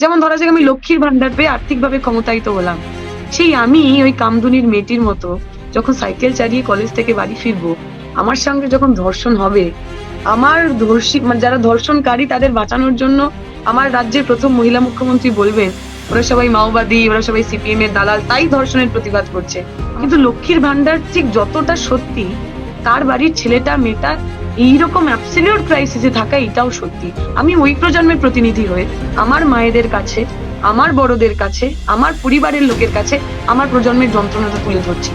যেমন ধরা যাক আমি লক্ষ্মীর ভান্ডার পেয়ে আর্থিকভাবে ক্ষমতায়িত হলাম। সেই আমি ওই কামদুনির মেয়েটির মতো যখন সাইকেল চালিয়ে কলেজ থেকে বাড়ি ফিরবো, আমার সঙ্গে যখন ধর্ষণ হবে, আমার ধর্ষী মানে যারা ধর্ষণকারী তাদের বাঁচানোর জন্য আমার রাজ্যের প্রথম মহিলা মুখ্যমন্ত্রী বলবেন, ওরা সবাই মাওবাদী, ওরা সবাই সিপিএম এর দালাল, তাই ধর্ষণের প্রতিবাদ করছে। কিন্তু লক্ষ্মীর ভান্ডার ঠিক যতটা সত্যি, তার বাড়ির ছেলেটা, মেয়েটা এইরকম অ্যাবসলিউট ক্রাইসিসে থাকা এটাও সত্যি। আমি ওই প্রজন্মের প্রতিনিধি হয়ে, আমার মায়েদের কাছে, আমার বড়দের কাছে, আমার পরিবারের লোকের কাছে, আমার প্রজন্মের যন্ত্রণাটা তুলে ধরছি।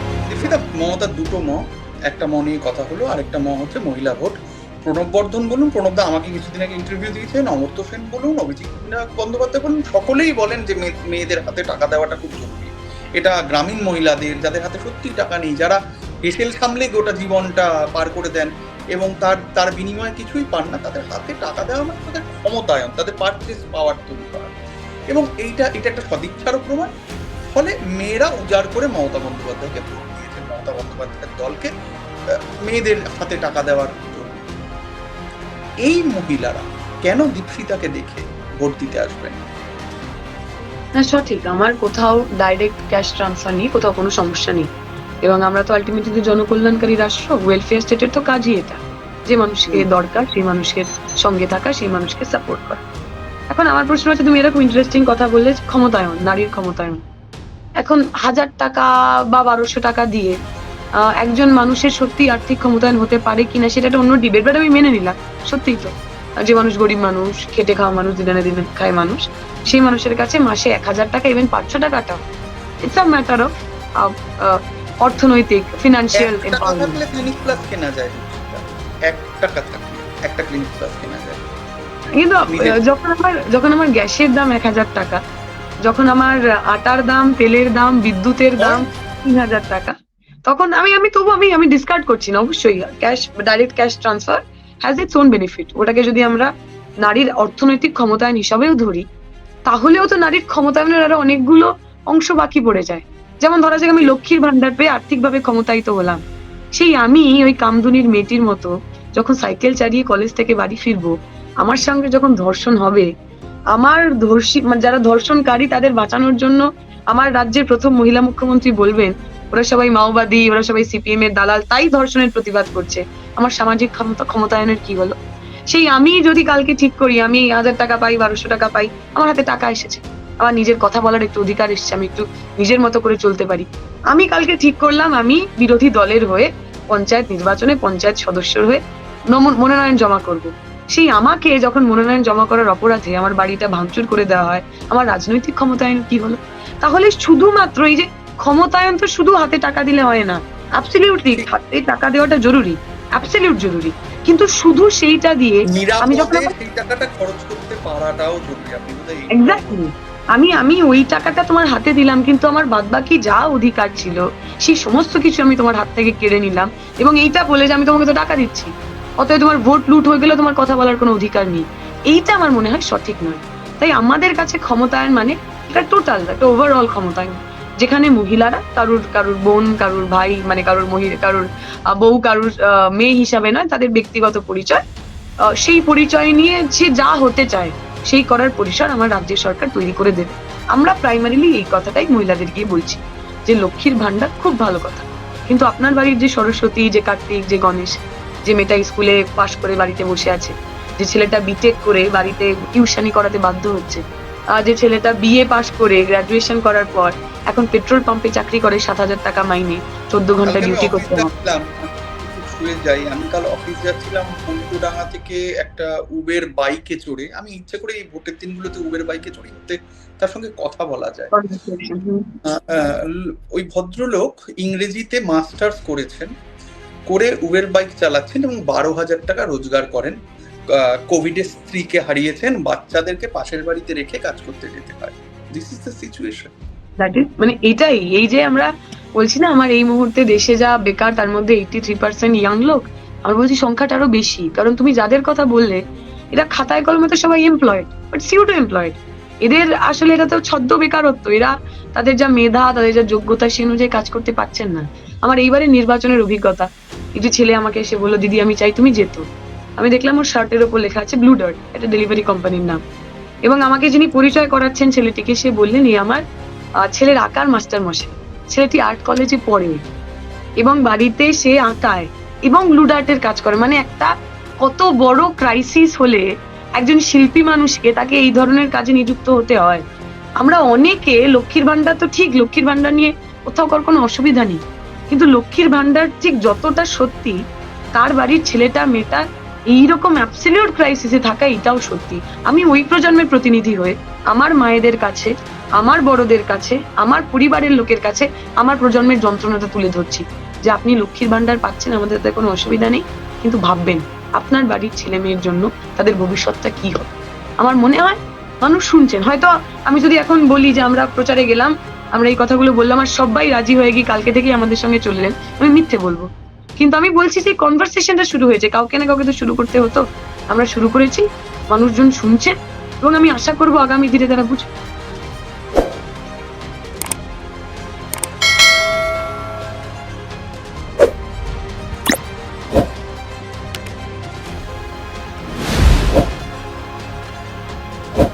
মমতার দুটো ম, একটা ম নিয়ে কথা হলো, আর একটা ম হচ্ছে মহিলা ভোট। প্রণব বর্ধন বলুন প্রণবদা আমাকে কিছুদিন আগে ইন্টারভিউ দিয়েছেন, অমর্ত্য সেন বলুন, অভিজিৎ বন্দ্যোপাধ্যায় বলুন, সকলেই বলেন যে মেয়ে- মেয়েদের হাতে টাকা দেওয়াটা খুব জরুরি। এটা গ্রামীণ মহিলাদের, যাদের হাতে সত্যি টাকা নেই, যারা হেসেল সামলে গোটা জীবনটা পার করে দেন এবং তার তার বিনিময়ে কিছুই পান না। তাদের হাতে টাকা দেওয়া মানে তাদের ক্ষমতায়ন, তাদের পারচেস পাওয়ার তৈরি করা। এবং এইটা এটা একটা সদিচ্ছারও প্রমাণ। ফলে মেয়েরা উজাড় করে মমতা বন্দ্যোপাধ্যায়কে ভোট দিয়েছেন মমতা বন্দ্যোপাধ্যায়ের দলকে মেয়েদের হাতে টাকা দেওয়ার জন্য। এই মহিলারা কেন দীপশিতাকে দেখে ভোট দিতে আসবেন? না, সঠিক। আমার কোথাও ডাইরেক্ট ক্যাশ ট্রান্সফার নেই, কোথাও কোনো সমস্যা নেই। এবং আমরা তো আলটিমেটলি জনকল্যাণকারী রাষ্ট্র ওয়েলফেয়ার স্টেটের তো কাজই এটা। যে মানুষকে দরকার সেই মানুষের সঙ্গে থাকা সেই মানুষকে সাপোর্ট করা। এখন আমার প্রশ্ন হচ্ছে তুমি এরকম ইন্টারেস্টিং কথা বললে ক্ষমতায়ন নারীর ক্ষমতায়ন। এখন হাজার টাকা বা বারোশো টাকা দিয়ে একজন মানুষের সত্যি আর্থিক ক্ষমতায়ন হতে পারে কিনা সেটা একটা অন্য ডিবেট বাট আমি মেনে নিলাম সত্যিই তো। যে মানুষ গরিব মানুষ খেটে খাওয়া মানুষ দিনে দিনে খায় মানুষ সেই মানুষের কাছে মাসে এক হাজার টাকা ইভেন পাঁচশো টাকাটা ইটস আ ম্যাটার অফ অর্থনৈতিক ফিনান্সিয়াল এক এক টাকা একটা ক্লিনিক প্লাস কেনা যায়। কিন্তু যখন আমার যখন আমার গ্যাসের দাম এক হাজার টাকা যখন আমার আটার দাম তেলের দাম বিদ্যুতের দাম তিন হাজার টাকা তখন আমি আমি তবু আমি আমি ডিসকার্ড করছি না অবশ্যই। Cash direct cash transfer has its own benefit ওটাকে যদি আমরা নারীর অর্থনৈতিক ক্ষমতায়ন হিসাবেও ধরি তাহলেও তো নারীর ক্ষমতায়নের আরও অনেকগুলো অংশ বাকি পড়ে যায়। যেমন ধরা যাক আমি লক্ষ্মীর ভান্ডার পেয়ে আর্থিকভাবে ক্ষমতায়িত হলাম। সেই আমি ওই কামদুনির মেয়েটির মতো যখন সাইকেল চালিয়ে কলেজ থেকে বাড়ি ফিরবো, আমার সঙ্গে যখন ধর্ষণ হবে, আমার ধর্ষী মানে যারা ধর্ষণকারী তাদের বাঁচানোর জন্য আমার রাজ্যের প্রথম মহিলা মুখ্যমন্ত্রী বলবেন, ওরা সবাই মাওবাদী, ওরা সবাই সিপিএম এর দালাল, তাই ধর্ষণের প্রতিবাদ করছে। আমার সামাজিক ক্ষমতা, ক্ষমতায়নের কি হলো? সেই আমি যদি কালকে ঠিক করি, আমি হাজার টাকা পাই, বারোশো টাকা পাই, আমার হাতে টাকা এসেছে। আমার নিজের কথা বলার একটু অধিকার এসেছে, আমি একটু নিজের মতো করে চলতে পারি। আমি কালকে ঠিক করলাম, আমি বিরোধী দলের হয়ে, পঞ্চায়েত নির্বাচনে পঞ্চায়েত সদস্যর হয়ে মনোনয়ন জমা করব। সেই আমাকে যখন মনোনয়ন জমা করার অপরাধে আমার বাড়িটা ভাঙচুর করে দেওয়া হয় আমার রাজনৈতিক ক্ষমতায়ন কি হলো? তাহলে শুধুমাত্র এই যে ক্ষমতায়ন তো শুধু হাতে টাকা দিলে হয় না অ্যাবসলিউটলি হাতে টাকা দেওয়াটা জরুরি অ্যাবসলিউট জরুরি। কিন্তু শুধু সেইটা দিয়ে আমি যখন সেই টাকাটা খরচ করতে পারাটাও জরুরি আপনি এক্স্যাক্টলি আমি আমি ওই টাকাটা তোমার হাতে দিলাম কিন্তু আমার বাদবাকি যা অধিকার ছিল সেই সমস্ত কিছু আমি তোমার হাত থেকে কেড়ে নিলাম এবং এইটা বলে যে আমি তোমাকে তো টাকা দিচ্ছি। অতএব তোমার ভোট লুট হয়ে গেলে তোমার কথা বলার কোনো অধিকার নেই। এইটা আমার মনে হয় সঠিক নয়। তাই আমাদের কাছে ক্ষমতায়ন মানে এটা টোটাল একটা ওভারঅল ক্ষমতায়ন। যেখানে মহিলারা কারুর কারুর বোন, কারুর ভাই মানে কারুর মহিলা, কারুর বউ, কারুর মেয়ে হিসাবে নয়, তাদের ব্যক্তিগত পরিচয়। সেই পরিচয় নিয়ে যে যা হতে চায়, সেই করার পরিসর আমার রাজ্যের সরকার তৈরি করে দেবে। আমরা প্রাইমারিলি এই কথাটাই মহিলাদেরকে বলছি যে লক্ষ্মীর ভান্ডার খুব ভালো কথা। কিন্তু আপনার বাড়ির যে সরস্বতী, যে কার্তিক, যে গণেশ যে মেয়েটা স্কুলে পাশ করে বাড়িতে বসে আছে যে ছেলেটা বিটেক করে বাড়িতে টিউশনি করাতে বাধ্য হচ্ছে আহ, যে ছেলেটা বিএ পাশ করে গ্রাজুয়েশন করার পর এখন পেট্রোল পাম্পে চাকরি করে সাত হাজার টাকা মাইনে চোদ্দ ঘণ্টা ডিউটি করতে হয় আমি যাই আমি কাল অফিস যাচ্ছিলাম উল্টোডাঙ্গা থেকে একটা উবের বাইকে চড়ে আমি ইচ্ছে করে এই ভোটের দিনগুলোতে উবের বাইকে চড়ি হতে তার সঙ্গে কথা বলা যায়। ওই ভদ্রলোক ইংরেজিতে মাস্টার্স করেছেন করে উবের বাইক চালাচ্ছেন এবং বারো হাজার টাকা রোজগার করেন। কোভিডে স্ত্রীকে হারিয়েছেন, বাচ্চাদেরকে পাশের বাড়িতে রেখে কাজ করতে যেতে হয়। দিস ইজ দ্য সিচুয়েশন মানে এটাই, এই যে আমরা বলছি না, আমার এই মুহূর্তে দেশে যা বেকার, তার মধ্যে এইটি থ্রি পার্সেন্ট ইয়াং লোক, আমরা বলছি সংখ্যাটা আরও বেশি। কারণ তুমি যাদের কথা বললে, এরা খাতায় কলমে তো সবাই এমপ্লয়েড বাট সিউটো এমপ্লয়েড এদের আসলে এটা তো ছদ্ম বেকারত্ব, এরা তাদের যা মেধা, তাদের যা যোগ্যতা, সে অনুযায়ী কাজ করতে পারছেন না। আমার এইবারে নির্বাচনের অভিজ্ঞতা একটি ছেলে আমাকে এসে বলল, দিদি, আমি চাই তুমি যেত। আমি দেখলাম ওর শার্টের ওপর লেখা আছে ব্লু ডার্ট, এটা ডেলিভারি কোম্পানির নাম। এবং আমাকে যিনি পরিচয় করাচ্ছেন ছেলেটিকে, সে বললেন এই আমার ছেলের আঁকার মাস্টার মশাই। ছেলেটি আর্ট কলেজে পড়ে এবং বাড়িতে সে আঁকায় এবং লুডার্টের কাজ করে। মানে একটা কত বড় ক্রাইসিস হলে একজন শিল্পী মানুষকে তাকে এই ধরনের কাজে নিযুক্ত হতে হয়। আমরা অনেকে লক্ষ্মীর ভান্ডার তো ঠিক, লক্ষ্মীর ভান্ডার নিয়ে কোথাও কার কোনো অসুবিধা নেই। কিন্তু লক্ষ্মীর ভান্ডার ঠিক যতটা সত্যি, তার বাড়ির ছেলেটা, মেয়েটা এইরকম অ্যাবসলিউট ক্রাইসিসে থাকা এটাও সত্যি। আমি ওই প্রজন্মের প্রতিনিধি হয়ে, আমার মায়েদের কাছে, আমার বড়দের কাছে, আমার পরিবারের লোকের কাছে, আমার প্রজন্মের যন্ত্রণাটা তুলে ধরছি যে আপনি লক্ষ্মীর ভান্ডার পাচ্ছেন, আমাদের তাতে কোনো অসুবিধা নেই। কিন্তু ভাববেন, আপনার বাড়ির ছেলে মেয়ের জন্য তাদের ভবিষ্যৎটা কি হবে? আমার মনে হয়, মানুষ শুনছেন। হয়তো আমি যদি এখন বলি যে আমরা প্রচারে গেলাম আমরা এই কথাগুলো বললাম আর সবাই রাজি হয়ে গিয়ে কালকে থেকেই আমাদের সঙ্গে চললেন। আমি মিথ্যে বলব। কিন্তু আমি বলছি যে কনভারসেশনটা শুরু হয়েছে। কাউকে না কাউকে তো শুরু করতে হতো। আমরা শুরু করেছি। মানুষজন শুনছে। এবং আমি আশা করব আগামী দিনে তারা বুঝবে।